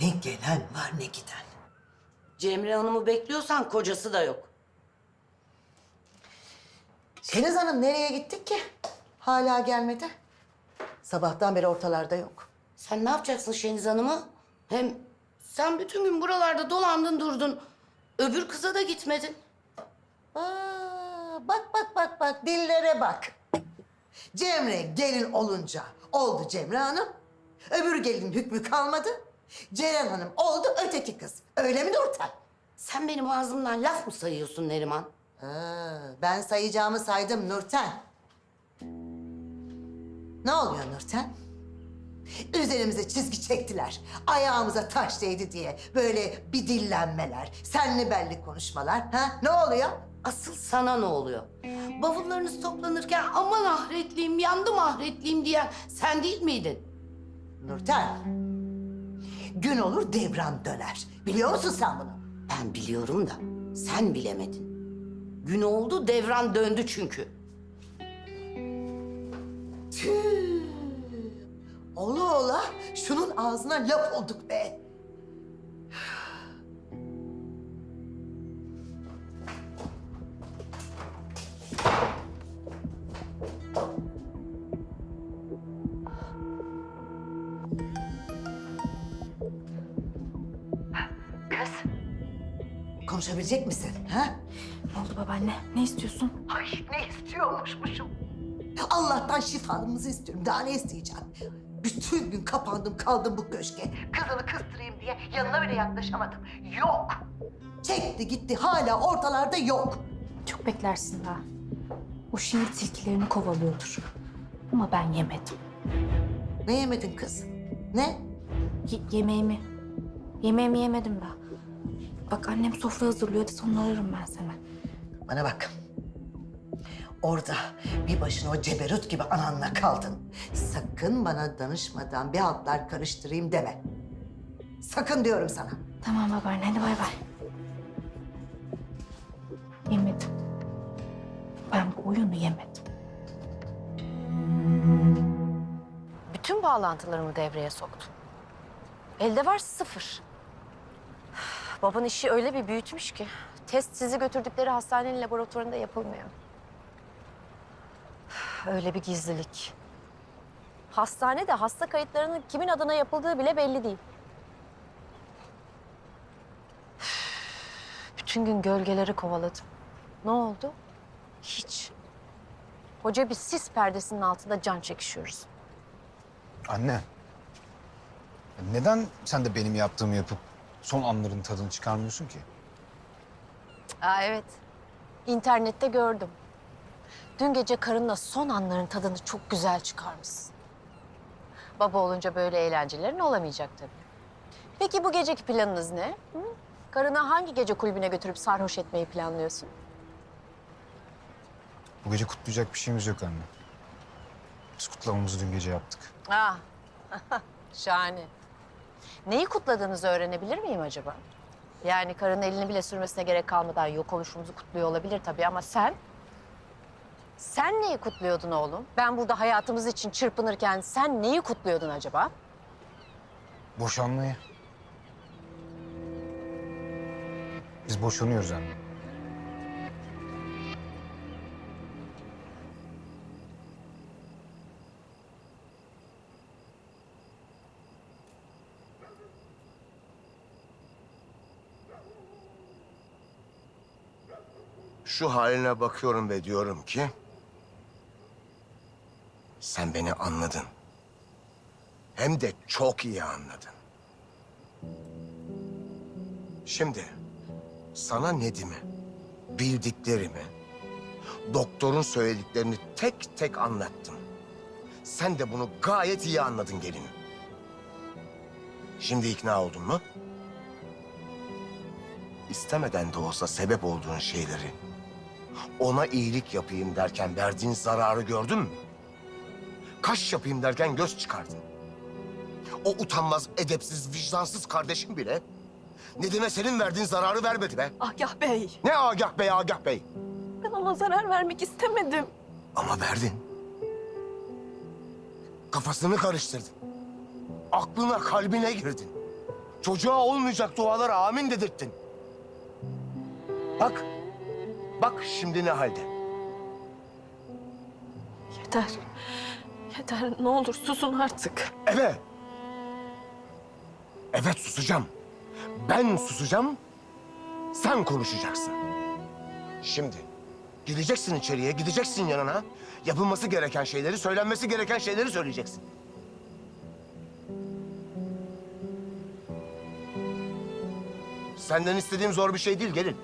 Ne gelen var ne giden. Cemre Hanım'ı bekliyorsan kocası da yok. Şeniz Hanım nereye gittik ki? Hala gelmedi. Sabahtan beri ortalarda yok. Sen ne yapacaksın Şeniz Hanım'ı? Hem sen bütün gün buralarda dolandın durdun. Öbür kıza da gitmedin. Aa, bak bak bak bak dillere bak. Cemre gelin olunca oldu Cemre Hanım. Öbür gelin hükmü kalmadı. Ceren Hanım oldu öteki kız. Öyle mi Nurten? Sen benim ağzımdan laf mı sayıyorsun Neriman? Aa, ben sayacağımı saydım Nurten. Ne oluyor Nurten? Üzerimize çizgi çektiler. Ayağımıza taş değdi diye böyle bir dillenmeler, senli belli konuşmalar. Ha? Ne oluyor? Asıl sana ne oluyor? Bavullarınız toplanırken aman ahretliyim, yandım ahretliyim diyen sen değil miydin? Nurten. Gün olur devran döner. Biliyor musun sen bunu? Ben biliyorum da sen bilemedin. Gün oldu devran döndü çünkü. Tüh. Ola ola şunun ağzına laf olduk be. Konuşabilecek misin? Ha? Ne oldu babaanne? Ne istiyorsun? Ay ne istiyormuşmuşum. Allah'tan şifamızı istiyorum. Daha ne isteyeceğim? Bütün gün kapandım kaldım bu köşke. Kızını kıstırayım diye yanına bile yaklaşamadım. Yok. Çekti gitti hala ortalarda yok. Çok beklersin daha. O şimdi tilkilerini kovalıyordur. Ama ben yemedim. Ne yemedin kız? Ne? Ye- yemeğimi. Yemeğimi yemedim daha. Bak annem sofra hazırlıyor. Hadi sonra ararım ben seni. Bana bak. Orada bir başına o ceberut gibi ananla kaldın. Sakın bana danışmadan bir hatlar karıştırayım deme. Sakın diyorum sana. Tamam babaanne hadi bay bay. Yemedim. Ben bu oyunu yemedim. Bütün bağlantılarımı devreye soktum. Elde var sıfır. Baban işi öyle bir büyütmüş ki test sizi götürdükleri hastanenin laboratuvarında yapılmıyor. Öyle bir gizlilik. Hastanede hasta kayıtlarının kimin adına yapıldığı bile belli değil. Bütün gün gölgeleri kovaladım. Ne oldu? Hiç. Koca bir sis perdesinin altında can çekişiyoruz. Anne. Neden sen de benim yaptığımı yapıp son anların tadını çıkarmıyorsun ki? Aa evet. İnternette gördüm. Dün gece karınla son anların tadını çok güzel çıkarmışsın. Baba olunca böyle eğlencelerin olamayacak tabii. Peki bu geceki planınız ne? Hı? Karını hangi gece kulübüne götürüp sarhoş etmeyi planlıyorsun? Bu gece kutlayacak bir şeyimiz yok anne. Biz kutlamamızı dün gece yaptık. Ah, şahane. Neyi kutladığınızı öğrenebilir miyim acaba? Yani karının elini bile sürmesine gerek kalmadan yok oluşumuzu kutluyor olabilir tabii ama sen... Sen neyi kutluyordun oğlum? Ben burada hayatımız için çırpınırken sen neyi kutluyordun acaba? Boşanmayı. Biz boşanıyoruz anne. Şu haline bakıyorum ve diyorum ki... Sen beni anladın. Hem de çok iyi anladın. Şimdi sana Nedim'i, bildiklerimi, doktorun söylediklerini tek tek anlattım. Sen de bunu gayet iyi anladın gelinim. Şimdi ikna oldun mu? İstemeden de olsa sebep olduğun şeyleri ona iyilik yapayım derken verdiğin zararı gördün mü? Kaş yapayım derken göz çıkardın. O utanmaz, edepsiz, vicdansız kardeşim bile Nedim'e senin verdiğin zararı vermedi be. Agah Bey, Ne Agah Bey, Agah Bey. ben ona zarar vermek istemedim. Ama verdin. Kafasını karıştırdın. Aklına, kalbine girdin. Çocuğa olmayacak dualara amin dedirttin. Bak, bak şimdi ne halde. Yeter. Yeter ne olur susun artık. Evet. Evet susacağım. Ben susacağım. Sen konuşacaksın. Şimdi gideceksin içeriye, gideceksin yanına. Yapılması gereken şeyleri, söylenmesi gereken şeyleri söyleyeceksin. Senden istediğim zor bir şey değil gelin.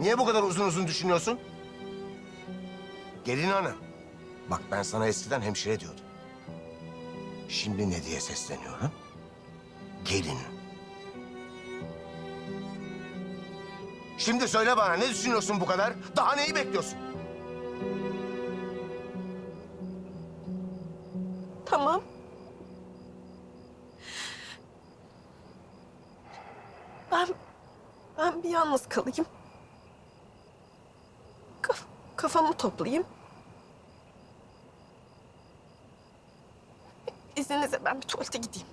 Niye bu kadar uzun uzun düşünüyorsun? Gelin hanım. Bak ben sana eskiden hemşire diyordum. Şimdi ne diye sesleniyorum? Gelin. Şimdi söyle bana ne düşünüyorsun bu kadar? Daha neyi bekliyorsun? Tamam. Ben ben bir yalnız kalayım. Kaf- kafamı toplayayım. İzninizle ben bir tuvalete gideyim.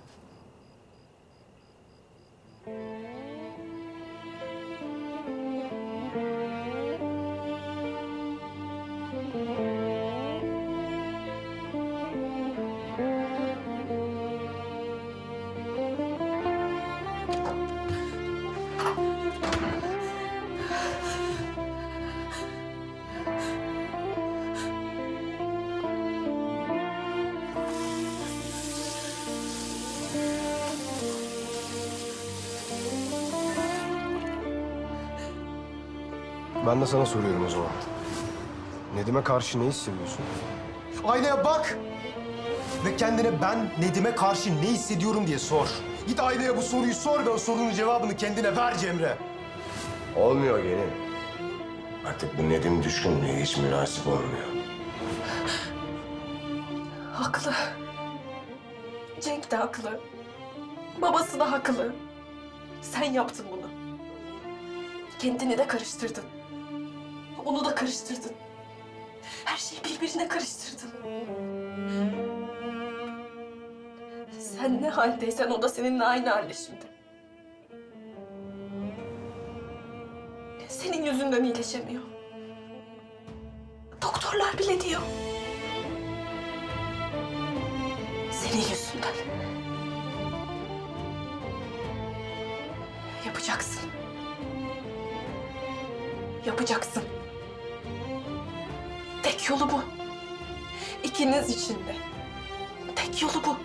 Ben de sana soruyorum o zaman. Nedim'e karşı ne hissediyorsun? Aynaya bak! Ve kendine ben Nedim'e karşı ne hissediyorum diye sor. Git aynaya bu soruyu sor ve o sorunun cevabını kendine ver Cemre. Olmuyor gelin. Artık bu Nedim düşkünlüğü hiç münasip olmuyor. Haklı. Cenk de haklı. Babası da haklı. Sen yaptın bunu. Kendini de karıştırdın. Onu da karıştırdın. Her şeyi birbirine karıştırdın. Sen ne haldeysen o da seninle aynı halde şimdi. Senin yüzünden iyileşemiyor. Doktorlar bile diyor. Senin yüzünden. Yapacaksın. Yapacaksın. Yolu bu. İkiniz için de. Tek yolu bu.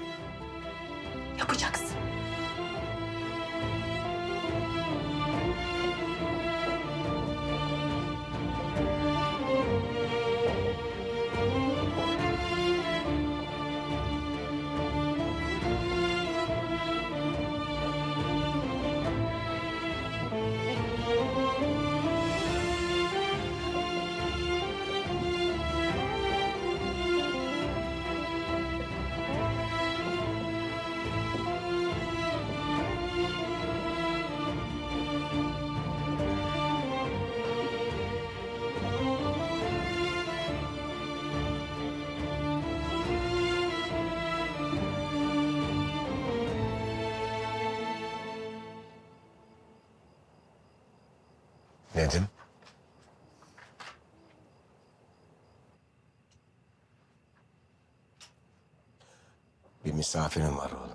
Bir misafirim var oğlum.